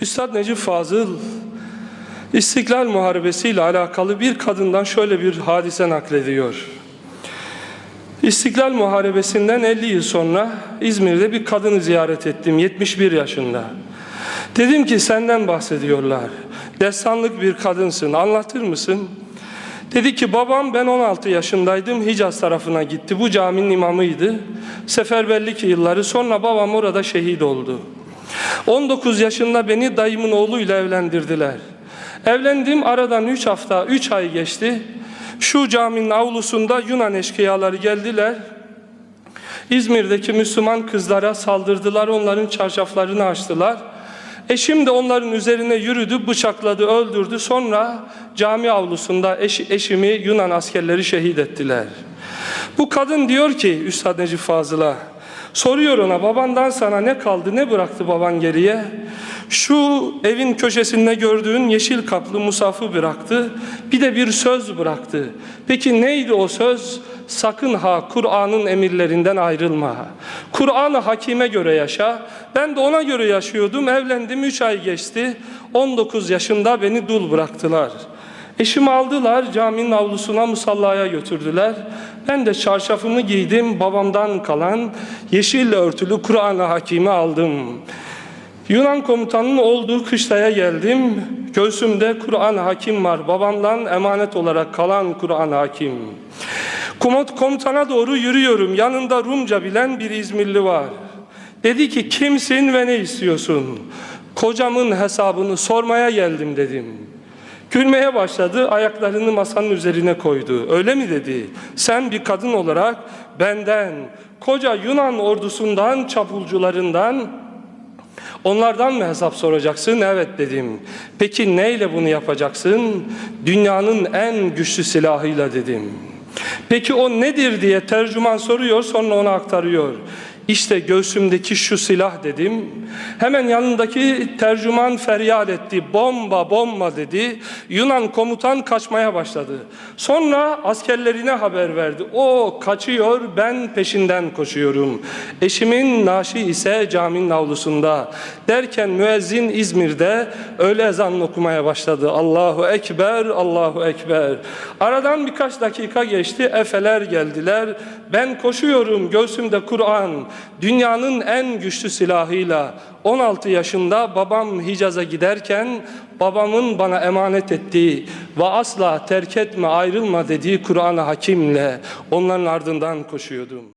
Üstad Necip Fazıl İstiklal Muharebesi ile alakalı bir kadından şöyle bir hadise naklediyor. İstiklal Muharebesi'nden 50 yıl sonra İzmir'de bir kadını ziyaret ettim 71 yaşında. Dedim ki senden bahsediyorlar. Destanlık bir kadınsın anlatır mısın? Dedi ki babam ben 16 yaşındaydım Hicaz tarafına gitti. Bu caminin imamıydı. Seferberlik yılları sonra babam orada şehit oldu. 19 yaşında beni dayımın oğluyla evlendirdiler. Evlendim aradan 3 hafta 3 ay geçti. Şu caminin avlusunda Yunan eşkıyaları geldiler. İzmir'deki Müslüman kızlara saldırdılar, onların çarşaflarını açtılar. Eşim de onların üzerine yürüdü, bıçakladı, öldürdü. Sonra cami avlusunda eş, eşimi Yunan askerleri şehit ettiler. Bu kadın diyor ki Üstad Necip Fazıl'a, soruyor ona babandan sana ne kaldı, ne bıraktı baban geriye? Şu evin köşesinde gördüğün yeşil kaplı musafı bıraktı, bir de bir söz bıraktı. Peki neydi o söz? Sakın ha Kur'an'ın emirlerinden ayrılma. Kur'an'ı hakime göre yaşa. Ben de ona göre yaşıyordum. Evlendim 3 ay geçti. 19 yaşında beni dul bıraktılar. Eşimi aldılar caminin avlusuna musallaya götürdüler. Ben de çarşafımı giydim babamdan kalan yeşille örtülü Kur'an-ı Hakim'i aldım. Yunan komutanının olduğu kışlaya geldim. Göğsümde Kur'an Hakim var. Babamdan emanet olarak kalan Kur'an Hakim. Komut komutana doğru yürüyorum. Yanında Rumca bilen bir İzmirli var. Dedi ki kimsin ve ne istiyorsun? Kocamın hesabını sormaya geldim dedim. Gülmeye başladı, ayaklarını masanın üzerine koydu. Öyle mi dedi? Sen bir kadın olarak benden, koca Yunan ordusundan, çapulcularından, Onlardan mı hesap soracaksın? Evet dedim. Peki neyle bunu yapacaksın? Dünyanın en güçlü silahıyla dedim. Peki o nedir diye tercüman soruyor sonra ona aktarıyor. İşte göğsümdeki şu silah dedim. Hemen yanındaki tercüman feryat etti. Bomba bomba dedi. Yunan komutan kaçmaya başladı. Sonra askerlerine haber verdi. O kaçıyor ben peşinden koşuyorum. Eşimin naşi ise caminin avlusunda. Derken müezzin İzmir'de öğle ezanını okumaya başladı. Allahu Ekber, Allahu Ekber. Aradan birkaç dakika geçti. Efeler geldiler. Ben koşuyorum göğsümde Kur'an. Dünyanın en güçlü silahıyla 16 yaşında babam Hicaz'a giderken babamın bana emanet ettiği ve asla terk etme ayrılma dediği Kur'an-ı Hakim'le onların ardından koşuyordum.